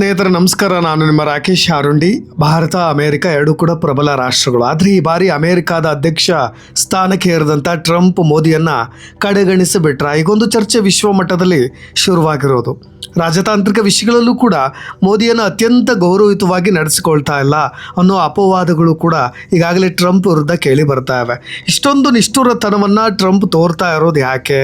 ಸ್ನೇಹಿತರೆ, ನಮಸ್ಕಾರ. ನಾನು ನಿಮ್ಮ ರಾಕೇಶ್ ಆರುಂಡಿ ಭಾರತ, ಅಮೆರಿಕ ಎರಡೂ ಕೂಡ ಪ್ರಬಲ ರಾಷ್ಟ್ರಗಳು. ಆದರೆ ಈ ಬಾರಿ ಅಮೆರಿಕಾದ ಅಧ್ಯಕ್ಷ ಸ್ಥಾನಕ್ಕೆ ಏರಿದಂಥ ಟ್ರಂಪ್ ಮೋದಿಯನ್ನು ಕಡೆಗಣಿಸಿಬಿಟ್ರ. ಈಗೊಂದು ಚರ್ಚೆ ವಿಶ್ವ ಮಟ್ಟದಲ್ಲಿ ಶುರುವಾಗಿರೋದು. ರಾಜತಾಂತ್ರಿಕ ವಿಷಯಗಳಲ್ಲೂ ಕೂಡ ಮೋದಿಯನ್ನು ಅತ್ಯಂತ ಗೌರವಯುತವಾಗಿ ನಡೆಸಿಕೊಳ್ತಾ ಇಲ್ಲ ಅನ್ನೋ ಅಪವಾದಗಳು ಕೂಡ ಈಗಾಗಲೇ ಟ್ರಂಪ್ ವಿರುದ್ಧ ಕೇಳಿ ಬರ್ತಾ ಇವೆ. ಇಷ್ಟೊಂದು ನಿಷ್ಠುರತನವನ್ನು ಟ್ರಂಪ್ ತೋರ್ತಾ ಇರೋದು ಯಾಕೆ?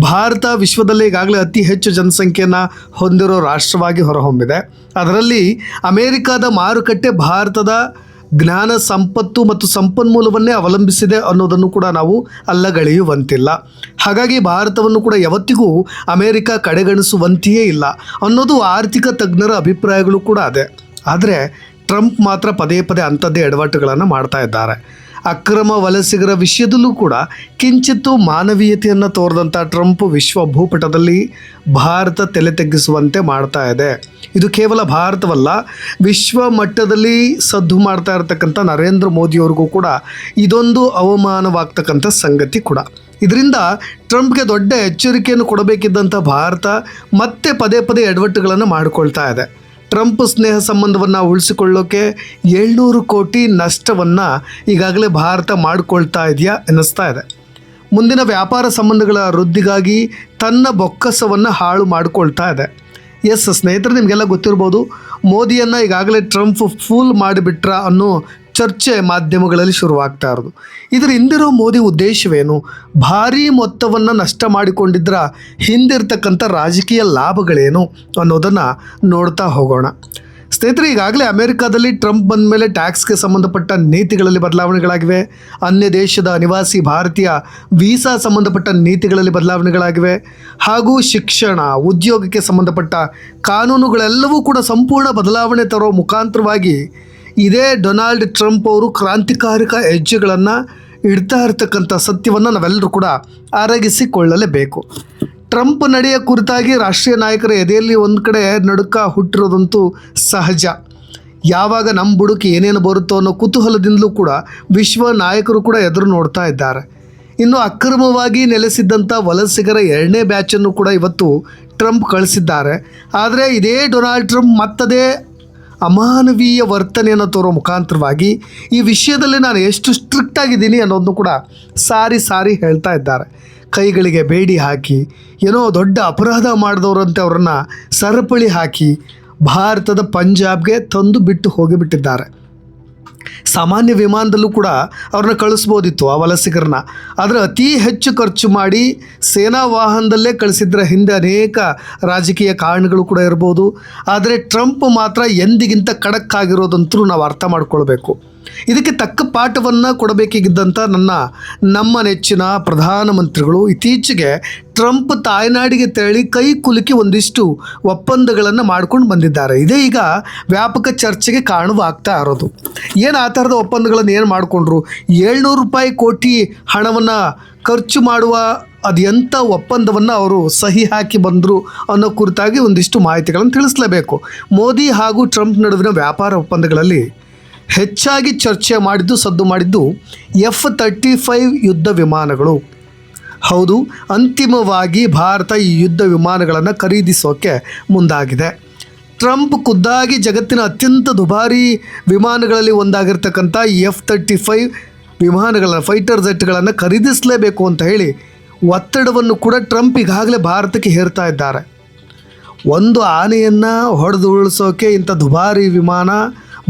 ಭಾರತ ವಿಶ್ವದಲ್ಲಿ ಈಗಾಗಲೇ ಅತಿ ಹೆಚ್ಚು ಜನಸಂಖ್ಯೆಯನ್ನು ಹೊಂದಿರೋ ರಾಷ್ಟ್ರವಾಗಿ ಹೊರಹೊಮ್ಮಿದೆ. ಅದರಲ್ಲಿ ಅಮೇರಿಕಾದ ಮಾರುಕಟ್ಟೆ ಭಾರತದ ಜ್ಞಾನ, ಸಂಪತ್ತು ಮತ್ತು ಸಂಪನ್ಮೂಲವನ್ನೇ ಅವಲಂಬಿಸಿದೆ ಅನ್ನೋದನ್ನು ಕೂಡ ನಾವು ಅಲ್ಲಗಳೆಯುವಂತಿಲ್ಲ. ಹಾಗಾಗಿ ಭಾರತವನ್ನು ಕೂಡ ಯಾವತ್ತಿಗೂ ಅಮೇರಿಕ ಕಡೆಗಣಿಸುವಂತೆಯೇ ಇಲ್ಲ ಅನ್ನೋದು ಆರ್ಥಿಕ ತಜ್ಞರ ಅಭಿಪ್ರಾಯಗಳು ಕೂಡ ಅದೇ. ಆದರೆ ಟ್ರಂಪ್ ಮಾತ್ರ ಪದೇ ಪದೇ ಅಂಥದ್ದೇ ಎಡವಟ್ಟುಗಳನ್ನು ಮಾಡ್ತಾ ಇದ್ದಾರೆ. ಅಕ್ರಮ ವಲಸಿಗರ ವಿಷಯದಲ್ಲೂ ಕೂಡ ಕಿಂಚಿತ್ತು ಮಾನವೀಯತೆಯನ್ನು ತೋರಿದಂಥ ಟ್ರಂಪ್ ವಿಶ್ವ ಭೂಪಟದಲ್ಲಿ ಭಾರತ ತಲೆ ತಗ್ಗಿಸುವಂತೆ ಮಾಡ್ತಾ ಇದೆ. ಇದು ಕೇವಲ ಭಾರತವಲ್ಲ, ವಿಶ್ವ ಮಟ್ಟದಲ್ಲಿ ಸದ್ದು ಮಾಡ್ತಾ ಇರತಕ್ಕಂಥ ನರೇಂದ್ರ ಮೋದಿಯವ್ರಿಗೂ ಕೂಡ ಇದೊಂದು ಅವಮಾನವಾಗ್ತಕ್ಕಂಥ ಸಂಗತಿ ಕೂಡ. ಇದರಿಂದ ಟ್ರಂಪ್ಗೆ ದೊಡ್ಡ ಎಚ್ಚರಿಕೆಯನ್ನು ಕೊಡಬೇಕಿದ್ದಂಥ ಭಾರತ ಮತ್ತೆ ಪದೇ ಪದೇ ಎಡವಟ್ಟುಗಳನ್ನು ಮಾಡಿಕೊಳ್ತಾ ಇದೆ. ಟ್ರಂಪ್ ಸ್ನೇಹ ಸಂಬಂಧವನ್ನು ಉಳಿಸಿಕೊಳ್ಳೋಕೆ ಏಳ್ನೂರು ಕೋಟಿ ನಷ್ಟವನ್ನು ಈಗಾಗಲೇ ಭಾರತ ಮಾಡಿಕೊಳ್ತಾ ಇದೆಯಾ ಎನ್ನಿಸ್ತಾ ಇದೆ. ಮುಂದಿನ ವ್ಯಾಪಾರ ಸಂಬಂಧಗಳ ವೃದ್ಧಿಗಾಗಿ ತನ್ನ ಬೊಕ್ಕಸವನ್ನು ಹಾಳು ಮಾಡಿಕೊಳ್ತಾ ಇದೆ. ಎಸ್, ಸ್ನೇಹಿತರೆ, ನಿಮಗೆಲ್ಲ ಗೊತ್ತಿರ್ಬೋದು, ಮೋದಿಯನ್ನು ಈಗಾಗಲೇ ಟ್ರಂಪ್ ಫೂಲ್ ಮಾಡಿಬಿಟ್ರ ಅನ್ನೋ ಚರ್ಚೆ ಮಾಧ್ಯಮಗಳಲ್ಲಿ ಶುರುವಾಗ್ತಾ ಇರೋದು. ಇದರ ಹಿಂದಿರೋ ಮೋದಿ ಉದ್ದೇಶವೇನು? ಭಾರೀ ಮೊತ್ತವನ್ನು ನಷ್ಟ ಮಾಡಿಕೊಂಡಿದ್ದರ ಹಿಂದಿರ್ತಕ್ಕಂಥ ರಾಜಕೀಯ ಲಾಭಗಳೇನು ಅನ್ನೋದನ್ನು ನೋಡ್ತಾ ಹೋಗೋಣ. ಸ್ನೇಹಿತರೆ, ಈಗಾಗಲೇ ಅಮೆರಿಕಾದಲ್ಲಿ ಟ್ರಂಪ್ ಬಂದ ಮೇಲೆ ಟ್ಯಾಕ್ಸ್ಗೆ ಸಂಬಂಧಪಟ್ಟ ನೀತಿಗಳಲ್ಲಿ ಬದಲಾವಣೆಗಳಾಗಿವೆ. ಅನ್ಯ ದೇಶದ ನಿವಾಸಿ ಭಾರತೀಯ ವೀಸಾ ಸಂಬಂಧಪಟ್ಟ ನೀತಿಗಳಲ್ಲಿ ಬದಲಾವಣೆಗಳಾಗಿವೆ. ಹಾಗೂ ಶಿಕ್ಷಣ, ಉದ್ಯೋಗಕ್ಕೆ ಸಂಬಂಧಪಟ್ಟ ಕಾನೂನುಗಳೆಲ್ಲವೂ ಕೂಡ ಸಂಪೂರ್ಣ ಬದಲಾವಣೆ ತರೋ ಮುಖಾಂತರವಾಗಿ ಇದೇ ಡೊನಾಲ್ಡ್ ಟ್ರಂಪ್ ಅವರು ಕ್ರಾಂತಿಕಾರಿಕ ಹೆಜ್ಜೆಗಳನ್ನು ಇಡ್ತಾ ಇರ್ತಕ್ಕಂಥ ಸತ್ಯವನ್ನು ನಾವೆಲ್ಲರೂ ಕೂಡ ಅರಗಿಸಿಕೊಳ್ಳಲೇಬೇಕು. ಟ್ರಂಪ್ ನಡೆಯ ಕುರಿತಾಗಿ ರಾಷ್ಟ್ರೀಯ ನಾಯಕರ ಎದೆಯಲ್ಲಿ ಒಂದು ಕಡೆ ನಡುಕ ಹುಟ್ಟಿರೋದಂತೂ ಸಹಜ. ಯಾವಾಗ ನಮ್ಮ ಬುಡುಕಿ ಏನೇನು ಬರುತ್ತೋ ಅನ್ನೋ ಕುತೂಹಲದಿಂದಲೂ ಕೂಡ ವಿಶ್ವ ನಾಯಕರು ಕೂಡ ಎದುರು ನೋಡ್ತಾ ಇದ್ದಾರೆ. ಇನ್ನು ಅಕ್ರಮವಾಗಿ ನೆಲೆಸಿದ್ದಂಥ ವಲಸಿಗರ ಎರಡನೇ ಬ್ಯಾಚನ್ನು ಕೂಡ ಇವತ್ತು ಟ್ರಂಪ್ ಕಳಿಸಿದ್ದಾರೆ. ಆದರೆ ಇದೇ ಡೊನಾಲ್ಡ್ ಟ್ರಂಪ್ ಮತ್ತದೇ ಅಮಾನವೀಯ ವರ್ತನೆಯನ್ನು ತೋರೋ ಮುಖಾಂತರವಾಗಿ ಈ ವಿಷಯದಲ್ಲಿ ನಾನು ಎಷ್ಟು ಸ್ಟ್ರಿಕ್ಟ್ ಆಗಿದ್ದೀನಿ ಅನ್ನೋದನ್ನು ಕೂಡ ಸಾರಿ ಸಾರಿ ಹೇಳ್ತಾ ಇದ್ದಾರೆ. ಕೈಗಳಿಗೆ ಬೇಡಿ ಹಾಕಿ, ಏನೋ ದೊಡ್ಡ ಅಪರಾಧ ಮಾಡಿದವರಂತೆ ಅವರನ್ನು ಸರಪಳಿ ಹಾಕಿ, ಭಾರತದ ಪಂಜಾಬ್ಗೆ ತಂದು ಬಿಟ್ಟು ಹೋಗಿಬಿಟ್ಟಿದ್ದಾರೆ. ಸಾಮಾನ್ಯ ವಿಮಾನದಲ್ಲೂ ಕೂಡ ಅವ್ರನ್ನ ಕಳಿಸ್ಬೋದಿತ್ತು ಆ ವಲಸಿಗರನ್ನ. ಆದರೆ ಅತಿ ಹೆಚ್ಚು ಖರ್ಚು ಮಾಡಿ ಸೇನಾ ವಾಹನದಲ್ಲೇ ಕಳಿಸಿದ್ರ ಹಿಂದೆ ಅನೇಕ ರಾಜಕೀಯ ಕಾರಣಗಳು ಕೂಡ ಇರ್ಬೋದು. ಆದರೆ ಟ್ರಂಪ್ ಮಾತ್ರ ಎಂದಿಗಿಂತ ಖಡಕ್ ಆಗಿರೋದಂತೂ ನಾವು ಅರ್ಥ ಮಾಡ್ಕೊಳ್ಬೇಕು. ಇದಕ್ಕೆ ತಕ್ಕ ಪಾಠವನ್ನು ಕೊಡಬೇಕಿದ್ದಂಥ ನನ್ನ, ನಮ್ಮ ನೆಚ್ಚಿನ ಪ್ರಧಾನಮಂತ್ರಿಗಳು ಇತ್ತೀಚೆಗೆ ಟ್ರಂಪ್ ತಾಯ್ನಾಡಿಗೆ ತೆರಳಿ ಕೈ ಕುಲುಕಿ ಒಂದಿಷ್ಟು ಒಪ್ಪಂದಗಳನ್ನು ಮಾಡ್ಕೊಂಡು ಬಂದಿದ್ದಾರೆ. ಇದೇ ಈಗ ವ್ಯಾಪಕ ಚರ್ಚೆಗೆ ಕಾರಣವಾಗ್ತಾ ಇರೋದು. ಏನು ಆ ಥರದ ಒಪ್ಪಂದಗಳನ್ನು ಏನು ಮಾಡಿಕೊಂಡ್ರು? ಏಳ್ನೂರು ರೂಪಾಯಿ ಕೋಟಿ ಹಣವನ್ನು ಖರ್ಚು ಮಾಡುವ ಅದು ಎಂಥ ಒಪ್ಪಂದವನ್ನು ಅವರು ಸಹಿ ಹಾಕಿ ಬಂದರು ಅನ್ನೋ ಕುರಿತಾಗಿ ಒಂದಿಷ್ಟು ಮಾಹಿತಿಗಳನ್ನು ತಿಳಿಸಲೇಬೇಕು. ಮೋದಿ ಹಾಗೂ ಟ್ರಂಪ್ ನಡುವಿನ ವ್ಯಾಪಾರ ಒಪ್ಪಂದಗಳಲ್ಲಿ ಹೆಚ್ಚಾಗಿ ಚರ್ಚೆ ಮಾಡಿದ್ದು, ಸದ್ದು ಮಾಡಿದ್ದು ಎಫ್ ತರ್ಟಿ ಫೈವ್ ಯುದ್ಧ ವಿಮಾನಗಳು. ಹೌದು, ಅಂತಿಮವಾಗಿ ಭಾರತ ಈ ಯುದ್ಧ ವಿಮಾನಗಳನ್ನು ಖರೀದಿಸೋಕೆ ಮುಂದಾಗಿದೆ. ಟ್ರಂಪ್ ಖುದ್ದಾಗಿ ಜಗತ್ತಿನ ಅತ್ಯಂತ ದುಬಾರಿ ವಿಮಾನಗಳಲ್ಲಿ ಒಂದಾಗಿರ್ತಕ್ಕಂಥ ಎಫ್ ತರ್ಟಿ ಫೈವ್ ವಿಮಾನಗಳನ್ನು ಫೈಟರ್ ಜೆಟ್ಗಳನ್ನು ಖರೀದಿಸಲೇಬೇಕು ಅಂತ ಹೇಳಿ ಒತ್ತಡವನ್ನು ಕೂಡ ಟ್ರಂಪ್ ಈಗಾಗಲೇ ಭಾರತಕ್ಕೆ ಹೇರ್ತಾ ಇದ್ದಾರೆ. ಒಂದು ಆನೆಯನ್ನು ಹೊಡೆದು ಉಳಿಸೋಕೆ ಇಂಥ ದುಬಾರಿ ವಿಮಾನ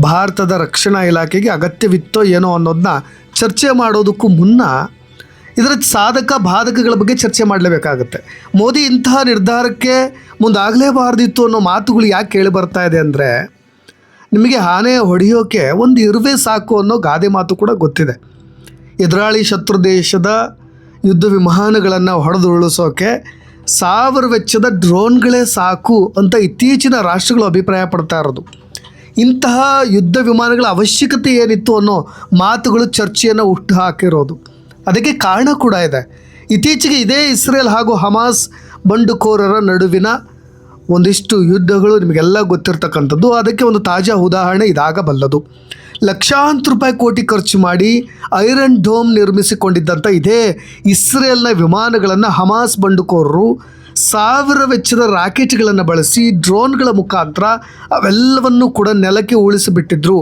ಭಾರತದ ರಕ್ಷಣಾ ಇಲಾಖೆಗೆ ಅಗತ್ಯವಿತ್ತೋ ಏನೋ ಅನ್ನೋದನ್ನ ಚರ್ಚೆ ಮಾಡೋದಕ್ಕೂ ಮುನ್ನ ಇದರ ಸಾಧಕ ಬಾಧಕಗಳ ಬಗ್ಗೆ ಚರ್ಚೆ ಮಾಡಲೇಬೇಕಾಗುತ್ತೆ. ಮೋದಿ ಇಂತಹ ನಿರ್ಧಾರಕ್ಕೆ ಮುಂದಾಗಲೇಬಾರ್ದಿತ್ತು ಅನ್ನೋ ಮಾತುಗಳು ಯಾಕೆ ಕೇಳಿ ಬರ್ತಾ ಇದೆ ಅಂದರೆ ನಿಮಗೆ ಆನೆ ಹೊಡೆಯೋಕೆ ಒಂದು ಇರುವೆ ಸಾಕು ಅನ್ನೋ ಗಾದೆ ಮಾತು ಕೂಡ ಗೊತ್ತಿದೆ. ಎದುರಾಳಿ ಶತ್ರು ದೇಶದ ಯುದ್ಧ ವಿಮಾನಗಳನ್ನು ಹೊಡೆದು ಉಳಿಸೋಕೆ ಸಾವಿರ ವೆಚ್ಚದ ಡ್ರೋನ್ಗಳೇ ಸಾಕು ಅಂತ ಇತ್ತೀಚಿನ ರಾಷ್ಟ್ರಗಳು ಅಭಿಪ್ರಾಯ ಪಡ್ತಾ ಇರೋದು. ಇಂತಹ ಯುದ್ಧ ವಿಮಾನಗಳ ಅವಶ್ಯಕತೆ ಏನಿತ್ತು ಅನ್ನೋ ಮಾತುಗಳು ಚರ್ಚೆಯನ್ನು ಹುಟ್ಟು ಹಾಕಿರೋದು. ಅದಕ್ಕೆ ಕಾರಣ ಕೂಡ ಇದೆ. ಇತ್ತೀಚೆಗೆ ಇದೇ ಇಸ್ರೇಲ್ ಹಾಗೂ ಹಮಾಸ್ ಬಂಡುಕೋರರ ನಡುವಿನ ಒಂದಿಷ್ಟು ಯುದ್ಧಗಳು ನಿಮಗೆಲ್ಲ ಗೊತ್ತಿರತಕ್ಕಂಥದ್ದು. ಅದಕ್ಕೆ ಒಂದು ತಾಜಾ ಉದಾಹರಣೆ ಇದಾಗಬಲ್ಲದು. ಲಕ್ಷಾಂತರ ರೂಪಾಯಿ ಕೋಟಿ ಖರ್ಚು ಮಾಡಿ ಐರನ್ ಡೋಮ್ ನಿರ್ಮಿಸಿಕೊಂಡಿದ್ದಂಥ ಇದೇ ಇಸ್ರೇಲ್ನ ವಿಮಾನಗಳನ್ನು ಹಮಾಸ್ ಬಂಡುಕೋರರು ಸಾವಿರ ವೆಚ್ಚದ ರಾಕೆಟ್ಗಳನ್ನು ಬಳಸಿ ಡ್ರೋನ್ಗಳ ಮುಖಾಂತರ ಅವೆಲ್ಲವನ್ನು ಕೂಡ ನೆಲಕ್ಕೆ ಉಳಿಸಿಬಿಟ್ಟಿದ್ರು.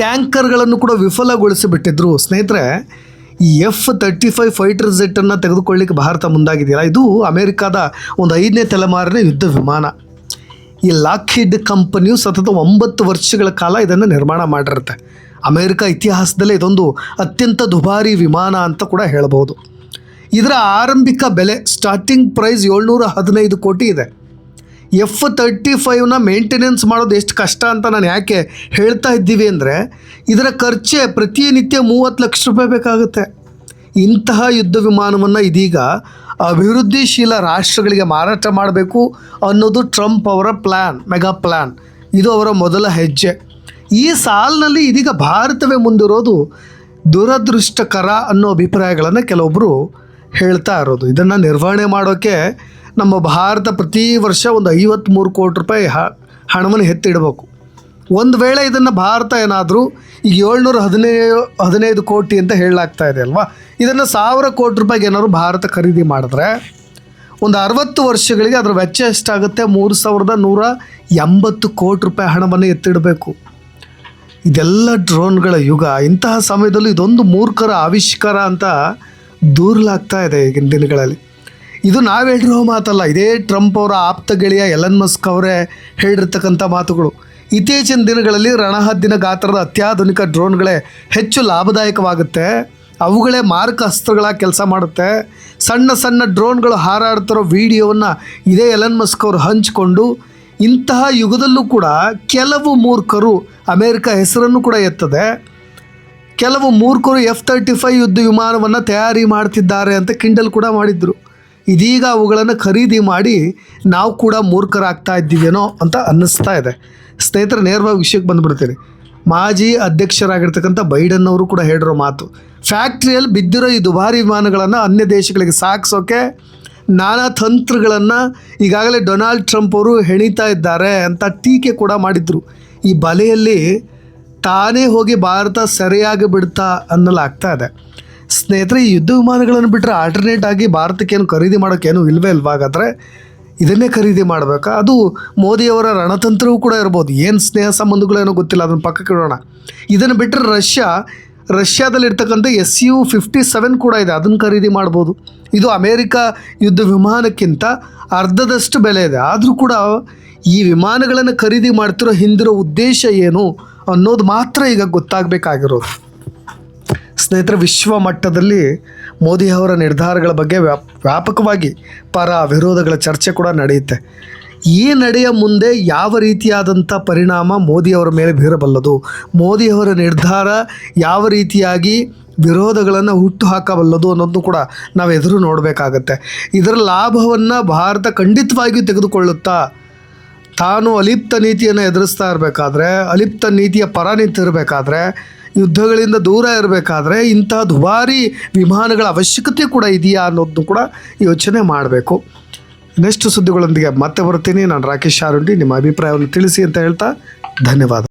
ಟ್ಯಾಂಕರ್ಗಳನ್ನು ಕೂಡ ವಿಫಲಗೊಳಿಸಿಬಿಟ್ಟಿದ್ರು. ಸ್ನೇಹಿತರೆ, ಈ ಎಫ್ ತರ್ಟಿ ಫೈವ್ ಫೈಟರ್ ಜೆಟ್ಟನ್ನು ತೆಗೆದುಕೊಳ್ಳಿಕ್ಕೆ ಭಾರತ ಮುಂದಾಗಿದೆಯಲ್ಲ? ಇದು ಅಮೆರಿಕಾದ ಒಂದು ಐದನೇ ತಲೆಮಾರಿನ ಯುದ್ಧ ವಿಮಾನ. ಈ ಲಾಕ್ಹಿಡ್ ಕಂಪನಿಯು ಸತತ ಒಂಬತ್ತು ವರ್ಷಗಳ ಕಾಲ ಇದನ್ನು ನಿರ್ಮಾಣ ಮಾಡಿರುತ್ತೆ. ಅಮೆರಿಕ ಇತಿಹಾಸದಲ್ಲೇ ಇದೊಂದು ಅತ್ಯಂತ ದುಬಾರಿ ವಿಮಾನ ಅಂತ ಕೂಡ ಹೇಳ್ಬೋದು ಇದರ ಆರಂಭಿಕ ಬೆಲೆ ಸ್ಟಾರ್ಟಿಂಗ್ ಪ್ರೈಸ್ ಏಳ್ನೂರ ಹದಿನೈದು ಕೋಟಿ ಇದೆ. ಎಫ್ ತರ್ಟಿ ಫೈವ್ನ ಮೇಂಟೆನೆನ್ಸ್ ಮಾಡೋದು ಎಷ್ಟು ಕಷ್ಟ ಅಂತ ನಾನು ಯಾಕೆ ಹೇಳ್ತಾ ಇದ್ದೀವಿ ಅಂದರೆ, ಇದರ ಖರ್ಚೆ ಪ್ರತಿನಿತ್ಯ ಮೂವತ್ತು ಲಕ್ಷ ರೂಪಾಯಿ ಬೇಕಾಗುತ್ತೆ. ಇಂತಹ ಯುದ್ಧ ವಿಮಾನವನ್ನು ಇದೀಗ ಅಭಿವೃದ್ಧಿಶೀಲ ರಾಷ್ಟ್ರಗಳಿಗೆ ಮಾರಾಟ ಮಾಡಬೇಕು ಅನ್ನೋದು ಟ್ರಂಪ್ ಅವರ ಪ್ಲ್ಯಾನ್ ಮೆಗಾ ಪ್ಲ್ಯಾನ್ ಇದು ಅವರ ಮೊದಲ ಹೆಜ್ಜೆ. ಈ ಸಾಲಿನಲ್ಲಿ ಇದೀಗ ಭಾರತವೇ ಮುಂದಿರೋದು ದುರದೃಷ್ಟಕರ ಅನ್ನೋ ಅಭಿಪ್ರಾಯಗಳನ್ನು ಕೆಲವೊಬ್ಬರು ಹೇಳ್ತಾ ಇರೋದು. ಇದನ್ನು ನಿರ್ವಹಣೆ ಮಾಡೋಕ್ಕೆ ನಮ್ಮ ಭಾರತ ಪ್ರತಿ ವರ್ಷ ಒಂದು ಐವತ್ತ್ಮೂರು ಕೋಟಿ ರೂಪಾಯಿ ಹ, ಹಣವನ್ನು ಎತ್ತಿಡಬೇಕು. ಒಂದು ವೇಳೆ ಇದನ್ನು ಭಾರತ ಏನಾದರೂ ಈಗ ಏಳ್ನೂರ ಹದಿನೈದು ಹದಿನೈದು ಕೋಟಿ ಅಂತ ಹೇಳಲಾಗ್ತಾ ಇದೆ ಅಲ್ವಾ? ಇದನ್ನು ಸಾವಿರ ಕೋಟಿ ರೂಪಾಯಿಗೆ ಏನಾದ್ರು ಭಾರತ ಖರೀದಿ ಮಾಡಿದ್ರೆ ಒಂದು ಅರವತ್ತು ವರ್ಷಗಳಿಗೆ ಅದರ ವೆಚ್ಚ ಎಷ್ಟಾಗುತ್ತೆ? ಮೂರು ಸಾವಿರದ ನೂರ ಎಂಬತ್ತು ಕೋಟಿ ರೂಪಾಯಿ ಹಣವನ್ನು ಎತ್ತಿಡಬೇಕು. ಇದೆಲ್ಲ ಡ್ರೋನ್ಗಳ ಯುಗ. ಇಂತಹ ಸಮಯದಲ್ಲೂ ಇದೊಂದು ಮೂರ್ಖರ ಆವಿಷ್ಕಾರ ಅಂತ ದೂರಲಾಗ್ತಾ ಇದೆ ಈಗಿನ ದಿನಗಳಲ್ಲಿ. ಇದು ನಾವು ಹೇಳಿರೋ ಮಾತಲ್ಲ, ಇದೇ ಟ್ರಂಪ್ ಅವರ ಆಪ್ತ ಗೆಳೆಯ ಎಲನ್ ಮಸ್ಕ್ ಅವರೇ ಹೇಳಿರ್ತಕ್ಕಂಥ ಮಾತುಗಳು. ಇತ್ತೀಚಿನ ದಿನಗಳಲ್ಲಿ ರಣಹದ್ದಿನ ಗಾತ್ರದ ಅತ್ಯಾಧುನಿಕ ಡ್ರೋನ್ಗಳೇ ಹೆಚ್ಚು ಲಾಭದಾಯಕವಾಗುತ್ತೆ. ಅವುಗಳೇ ಮಾರಕ ಅಸ್ತ್ರಗಳಾಗಿ ಕೆಲಸ ಮಾಡುತ್ತೆ. ಸಣ್ಣ ಸಣ್ಣ ಡ್ರೋನ್ಗಳು ಹಾರಾಡ್ತಿರೋ ವಿಡಿಯೋವನ್ನು ಇದೇ ಎಲನ್ ಮಸ್ಕ್ ಅವರು ಹಂಚಿಕೊಂಡು, ಇಂತಹ ಯುಗದಲ್ಲೂ ಕೂಡ ಕೆಲವು ಮೂರ್ಖರು ಅಮೇರಿಕ ಹೆಸರನ್ನು ಕೂಡ ಎತ್ತದೆ. ಕೆಲವು ಮೂರ್ಖರು ಎಫ್ ತರ್ಟಿ ಫೈವ್ ಯುದ್ಧ ವಿಮಾನವನ್ನು ತಯಾರಿ ಮಾಡ್ತಿದ್ದಾರೆ ಅಂತ ಕಿಂಡಲ್ ಕೂಡ ಮಾಡಿದ್ರು. ಇದೀಗ ಅವುಗಳನ್ನು ಖರೀದಿ ಮಾಡಿ ನಾವು ಕೂಡ ಮೂರ್ಖರಾಗ್ತಾ ಇದ್ದೀವೇನೋ ಅಂತ ಅನ್ನಿಸ್ತಾ ಇದೆ. ಸ್ನೇಹಿತರ, ನೇರವಾಗಿ ವಿಷಯಕ್ಕೆ ಬಂದುಬಿಡ್ತೀನಿ. ಮಾಜಿ ಅಧ್ಯಕ್ಷರಾಗಿರ್ತಕ್ಕಂಥ ಬೈಡನ್ ಅವರು ಕೂಡ ಹೇಳಿರೋ ಮಾತು. ಫ್ಯಾಕ್ಟ್ರಿಯಲ್ಲಿ ಬಿದ್ದಿರೋ ಈ ದುಬಾರಿ ವಿಮಾನಗಳನ್ನು ಅನ್ಯ ದೇಶಗಳಿಗೆ ಸಾಗಿಸೋಕೆ ನಾನಾ ತಂತ್ರಗಳನ್ನು ಈಗಾಗಲೇ ಡೊನಾಲ್ಡ್ ಟ್ರಂಪ್ ಅವರು ಹೆಣೀತಾ ಇದ್ದಾರೆ ಅಂತ ಟೀಕೆ ಕೂಡ ಮಾಡಿದರು. ಈ ಬಲೆಯಲ್ಲಿ ತಾನೇ ಹೋಗಿ ಭಾರತ ಸರಿಯಾಗಿ ಬಿಡ್ತಾ ಅನ್ನಲಾಗ್ತಾ ಇದೆ. ಸ್ನೇಹಿತರೆ ಯುದ್ಧ ವಿಮಾನಗಳನ್ನು ಬಿಟ್ಟರೆ ಆಲ್ಟರ್ನೇಟ್ ಆಗಿ ಭಾರತಕ್ಕೇನು ಖರೀದಿ ಮಾಡೋಕ್ಕೇನು ಇಲ್ವೇ ಇಲ್ವಾಗಾದರೆ ಇದನ್ನೇ ಖರೀದಿ ಮಾಡಬೇಕಾ? ಅದು ಮೋದಿಯವರ ರಣತಂತ್ರವೂ ಕೂಡ ಇರ್ಬೋದು. ಏನು ಸ್ನೇಹ ಸಂಬಂಧಗಳೇನೋ ಗೊತ್ತಿಲ್ಲ, ಅದನ್ನು ಪಕ್ಕಕ್ಕೆ ಇಡೋಣ. ಇದನ್ನು ಬಿಟ್ಟರೆ ರಷ್ಯಾ ರಷ್ಯಾದಲ್ಲಿರ್ತಕ್ಕಂಥ ಎಸ್ ಯು ಫಿಫ್ಟಿ ಸೆವೆನ್ ಕೂಡ ಇದೆ. ಅದನ್ನು ಖರೀದಿ ಮಾಡ್ಬೋದು. ಇದು ಅಮೇರಿಕ ಯುದ್ಧ ವಿಮಾನಕ್ಕಿಂತ ಅರ್ಧದಷ್ಟು ಬೆಲೆ ಇದೆ. ಆದರೂ ಕೂಡ ಈ ವಿಮಾನಗಳನ್ನು ಖರೀದಿ ಮಾಡ್ತಿರೋ ಹಿಂದಿರೋ ಉದ್ದೇಶ ಏನು? ಅನ್ನೋದು ಮಾತ್ರ ಈಗ ಗೊತ್ತಾಗಬೇಕಾಗಿರೋದು. ಸ್ನೇಹಿತರೆ, ವಿಶ್ವ ಮಟ್ಟದಲ್ಲಿ ಮೋದಿ ಅವರ ನಿರ್ಧಾರಗಳ ಬಗ್ಗೆ ವ್ಯಾಪ್, ವ್ಯಾಪಕವಾಗಿ ಪರ ವಿರೋಧಗಳ ಚರ್ಚೆ ಕೂಡ ನಡೆಯುತ್ತೆ. ಈ ನಡೆಯ ಮುಂದೆ ಯಾವ ರೀತಿಯಾದಂಥ ಪರಿಣಾಮ ಮೋದಿಯವರ ಮೇಲೆ ಬೀರಬಲ್ಲದು? ಮೋದಿಯವರ ನಿರ್ಧಾರ ಯಾವ ರೀತಿಯಾಗಿ ವಿರೋಧಗಳನ್ನು ಹುಟ್ಟು ಹಾಕಬಲ್ಲದು ಅನ್ನೋದನ್ನು ಕೂಡ ನಾವು ಎದುರು ನೋಡಬೇಕಾಗತ್ತೆ. ಇದರ ಲಾಭವನ್ನು ಭಾರತ ಖಂಡಿತವಾಗಿಯೂ ತೆಗೆದುಕೊಳ್ಳುತ್ತಾ ತಾನು ಅಲಿಪ್ತ ನೀತಿಯನ್ನು ಎದುರಿಸ್ತಾ ಇರಬೇಕಾದ್ರೆ, ಅಲಿಪ್ತ ನೀತಿಯ ಪರ ನಿಂತಿರಬೇಕಾದ್ರೆ ಯುದ್ಧಗಳಿಂದ ದೂರ ಇರಬೇಕಾದ್ರೆ ಇಂತಹ ದುಬಾರಿ ವಿಮಾನಗಳ ಅವಶ್ಯಕತೆ ಕೂಡ ಇದೆಯಾ ಅನ್ನೋದನ್ನು ಕೂಡ ಯೋಚನೆ ಮಾಡಬೇಕು. ನೆಕ್ಸ್ಟ್ ಸುದ್ದಿಗಳೊಂದಿಗೆ ಮತ್ತೆ ಬರ್ತೀನಿ. ನಾನು ರಾಕೇಶ್ ಶಾರುಂಡಿ ನಿಮ್ಮ ಅಭಿಪ್ರಾಯವನ್ನು ತಿಳಿಸಿ ಅಂತ ಹೇಳ್ತಾ ಧನ್ಯವಾದ.